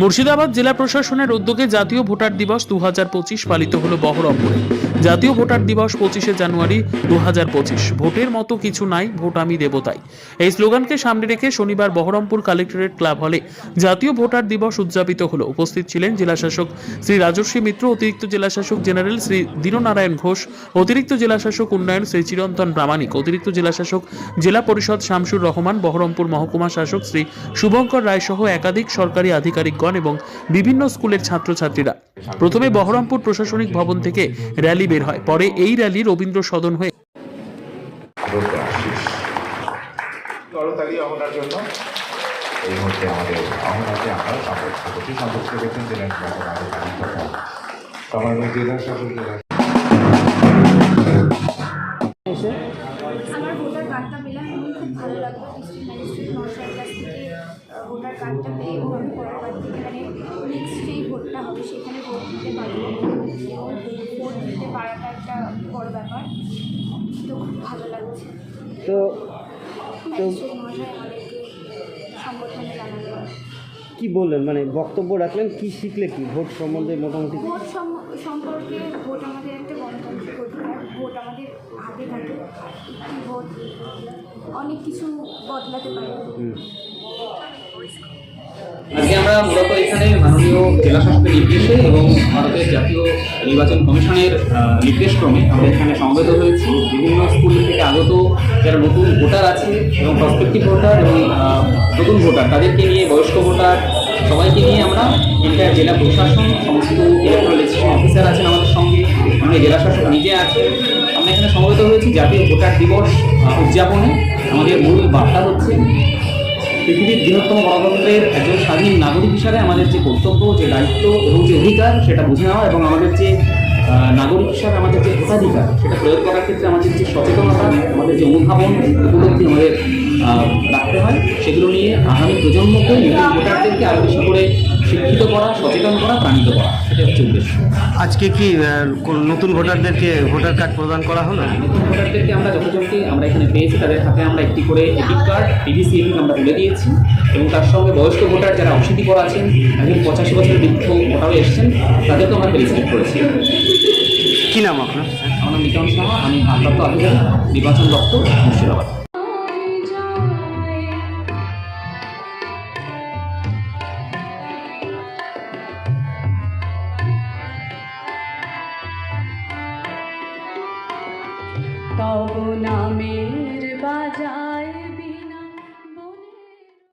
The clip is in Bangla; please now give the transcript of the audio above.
মুর্শিদাবাদ জেলা প্রশাসনের উদ্যোগে জাতীয় ভোটার দিবস দু হাজার পঁচিশ পালিত হলো বহরমপুরে। জাতীয় ভোটার দিবস পঁচিশে জানুয়ারি দু ভোটের মতো কিছু নাই, ভোট আমি দেবতাই এই স্লোগানকে সামনে রেখে শনিবার বহরমপুর কালেক্টরেট ক্লাব হলে জাতীয় ভোটার দিবস উদযাপিত হলো। উপস্থিত ছিলেন জেলাশাসক শ্রী রাজস্বী মিত্র, অতিরিক্ত জেলাশাসক জেনারেল শ্রী দীননারায়ণ ঘোষ, অতিরিক্ত জেলাশাসক উন্নয়ন শ্রী চিরন্তন প্রামাণিক, অতিরিক্ত জেলাশাসক জেলা পরিষদ শামসুর রহমান, বহরমপুর মহকুমা শাসক শ্রী শুভঙ্কর রায় সহ একাধিক সরকারি আধিকারিকগণ এবং বিভিন্ন স্কুলের ছাত্রছাত্রীরা। প্রথমে বহরমপুর প্রশাসনিক ভবন থেকে র্যালি বের হয়। পরে এই র্যালি রবীন্দ্র সদন হয়ে করতালি জন্য। এই মুহূর্তে আমাদের জেলা জেলা আমার ভোটার কার্ডটা পেলাম খুব ভালো লাগল। ভোটার কার্ডটা পেয়ে আমি পরবর্তীতে মানে নেক্সট যেই ভোটটা হবে সেখানে ভোট দিতে পারব এবং ভোট দিতে পারাটা একটা বড় ব্যাপার। তো খুব ভালো লাগছে। তো ম্যাজিস্ট্রেট মহাশয় আমাদেরকে জানালো কি বললেন? মানে বক্তব্য রাখলেন কি শিখলে কি? ভোট সম্বন্ধে মোটামুটি ভোট সম্পর্কে ভোট আমাদের একটা গণতান্ত্রিক অধিকার। ভোট আমাদের হাতে থাকে। ভোট অনেক কিছু বদলাতে পারে। আজকে আমরা মূলত এখানে মাননীয় জেলা শাসকের নির্দেশে এবং ভারতের জাতীয় নির্বাচন কমিশনের নির্দেশক্রমে আমরা এখানে সমবেত হয়েছি। বিভিন্ন স্কুল থেকে আগত যারা নতুন ভোটার আছে এবং প্রসপেক্টিভ ভোটার এবং নতুন ভোটার, তাদেরকে নিয়ে, বয়স্ক ভোটার, সবাইকে নিয়ে আমরা এখানকার জেলা প্রশাসন, সমস্ত রেজিস্ট্রেশন অফিসার আছেন আমাদের সঙ্গে আমাদের জেলা শাসক নিজে আছে। আমরা এখানে সমবেত হয়েছি জাতীয় ভোটার দিবস উদযাপনে। আমাদের মূল বার্তা হচ্ছে পৃথিবীর বৃহত্তম গণতন্ত্রের একজন স্বাধীন নাগরিক হিসাবে আমাদের যে কর্তব্য, যে দায়িত্ব এবং যে অধিকার, সেটা বুঝে নেওয়া এবং আমাদের যে নাগরিক হিসাবে আমাদের যে ভোটাধিকার, সেটা প্রয়োগ করার ক্ষেত্রে আমাদের যে সচেতনতা, আমাদের যে অনুধাবন উপলব্ধি আমাদের রাখতে হয়। সেগুলো নিয়ে আগামী প্রজন্মকে ভোটারদেরকে আরও বেশি করে শিক্ষিত করা, সচেতন করা, প্রাণিত করা। সেটা হচ্ছে উদ্দেশ্য আজকে কি নতুন ভোটারদেরকে ভোটার কার্ড প্রদান করা হলো? নতুন ভোটারদেরকে আমরা যতজনকে আমরা এখানে পেয়েছি তাদের হাতে আমরা একটি করে এপিক কার্ড পিভিসি এপিক আমরা তুলে দিয়েছি এবং তার সঙ্গে বয়স্ক ভোটার যারা অশীতিপর আছেন একজন পঁচাশি বছর বৃদ্ধ ভোটারও এসেছেন তাদেরকে আমরা রিসিভ করেছি। কি নাম আপনার? আমার নাম মিটন সাহা আমি ভারপ্রাপ্ত আধিকারিক নির্বাচন দপ্তর মুর্শিদাবাদ। নবনামের বাজায়